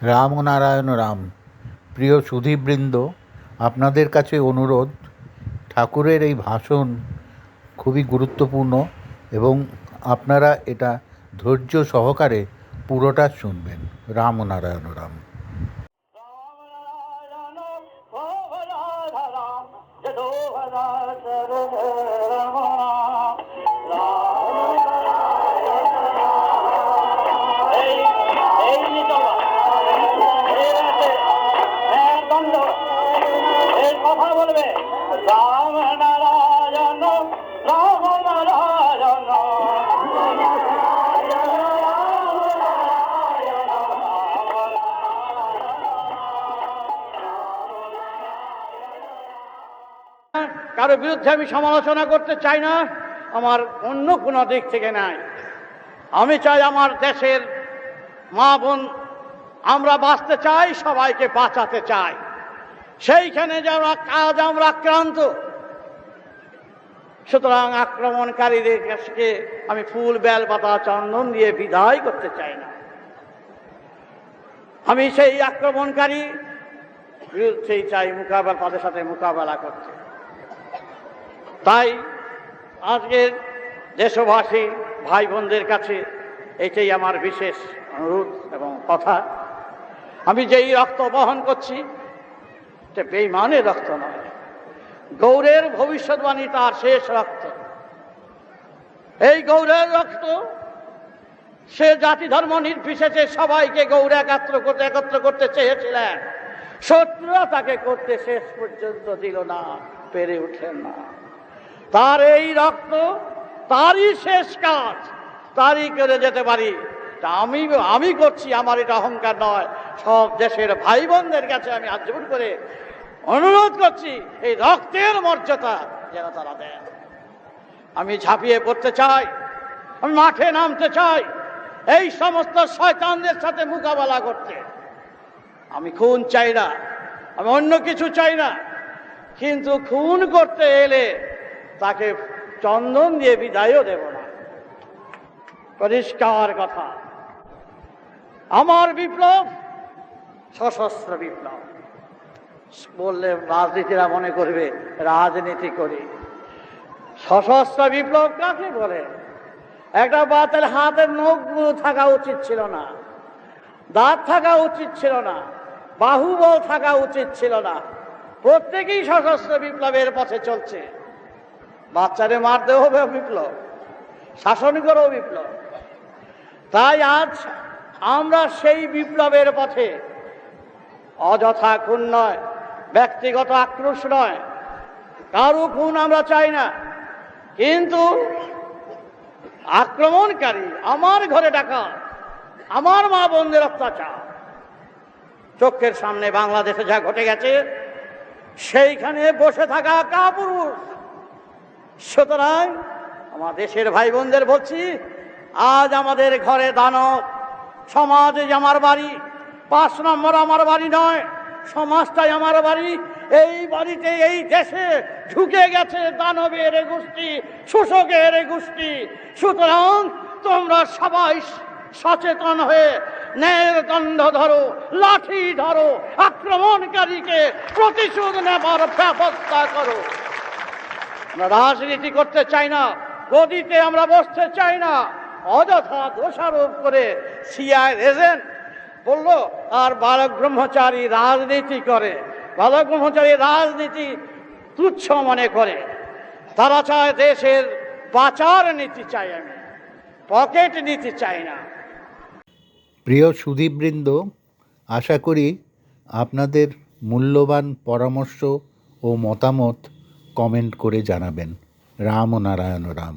রাম ও নারায়ণ রাম প্রিয় সুধীবৃন্দ আপনাদের কাছে অনুরোধ ঠাকুরের এই ভাষণ খুবই গুরুত্বপূর্ণ এবং আপনারা এটা ধৈর্য সহকারে পুরোটা শুনবেন রাম ও নারায়ণ রাম কথা বলবে? রাম নারায়ণ রাম নারায়ণ। কারও বিরুদ্ধে আমি সমালোচনা করতে চাই না, আমার অন্য কোনো দিক থেকে নাই। আমি চাই আমার দেশের মা বোন, আমরা বাঁচতে চাই, সবাইকে বাঁচাতে চাই। সেইখানে যারা কাজ আমরা আক্রান্ত। সুতরাং আক্রমণকারীদের কাছকে আমি ফুল বেল পাতা চন্দন দিয়ে বিদায় করতে চাই না। আমি সেই আক্রমণকারী বিরুদ্ধেই চাই মোকাবেলা, তাদের সাথে মোকাবেলা করতে। তাই আজকের দেশবাসী ভাই বোনদের কাছে এটাই আমার বিশেষ অনুরোধ এবং কথা। আমি যেই রক্ত বহন করছি বেইমানের রক্ত নয়। গৌরের ভবিষ্যৎবাণী তার শেষ রক্ত। এই গৌরের রক্ত, সে জাতি ধর্ম নির্বিশেষে সবাইকে গৌর একাত্র করতে, একত্র করতে চেয়েছিলেন। শত্রুরা তাকে করতে শেষ পর্যন্ত দিল না, পেরে উঠেন না। তার এই রক্ত, তারই শেষ কাজ, তারই করে যেতে পারি। তা আমি আমি করছি, আমার এটা অহংকার নয়। সব দেশের ভাই বোনদের কাছে আমি আজীবন করে অনুরোধ করছি, এই রক্তের মর্যাদা যেন তারা দেন। আমি ঝাঁপিয়ে পড়তে চাই, আমি মাঠে নামতে চাই, এই সমস্ত শয়তানদের সাথে মোকাবেলা করতে। আমি খুন চাই না, আমি অন্য কিছু চাই না, কিন্তু খুন করতে এলে তাকে চন্দন দিয়ে বিদায়ও দেব না। পরিষ্কার কথা। আমার বিপ্লব সশস্ত্র বিপ্লব। বললে রাজনীতিরা মনে করবে, রাজনীতি করি। সশস্ত্র বিপ্লব কাকে বলে? একটা বাতের হাতের নখগুলো থাকা উচিত ছিল না। দাঁত থাকা উচিত ছিল না। বাহুবল থাকা উচিত ছিল না। প্রত্যেকেই সশস্ত্র বিপ্লবের পথে চলছে। বাচ্চারে মারতে হবে বিপ্লব, শাসন করেও বিপ্লব। তাই আজ আমরা সেই বিপ্লবের পথে অযথা খুন নয়, ব্যক্তিগত আক্রোশ নয়, কারও খুন আমরা চাই না। কিন্তু আক্রমণকারী আমার ঘরে ডাকা, আমার মা বোনদের অত্যাচার। চোখের সামনে বাংলাদেশে যা ঘটে গেছে, সেইখানে বসে থাকা কাপুরুষ। সুতরাং আমার দেশের ভাই বোনদের বলছি, আজ আমাদের ঘরে দানব, সমাজে আমার বাড়ি পাঁচ নম্বর আমার বাড়ি নয়, সমাজটাই আমার বাড়ি। এই বাড়িতে, এই দেশে ঢুকে গেছে দানবের গোষ্ঠী, শোষকের গোষ্ঠী। সুতরাং তোমরা সবাই সচেতন হয়ে ন্যায়ের দণ্ড ধরো, লাঠি ধরো, আক্রমণকারীকে প্রতিশোধ নেবার ব্যবস্থা করো। রাজনীতি করতে চাই না, গদিতে আমরা বসতে চাই না। অযথা দোষারোপ করে সিআই এজেন্ট বলল, আর বালক ব্রহ্মচারী রাজনীতি করে। বালক ব্রহ্মচারী রাজনীতি তুচ্ছ মনে করে। তারা চায় দেশের বাঁচার নীতি চাই আমি, পকেট নীতি চাই না। প্রিয় সুধীবৃন্দ, আশা করি আপনাদের মূল্যবান পরামর্শ ও মতামত কমেন্ট করে জানাবেন। রাম ও নারায়ণ রাম।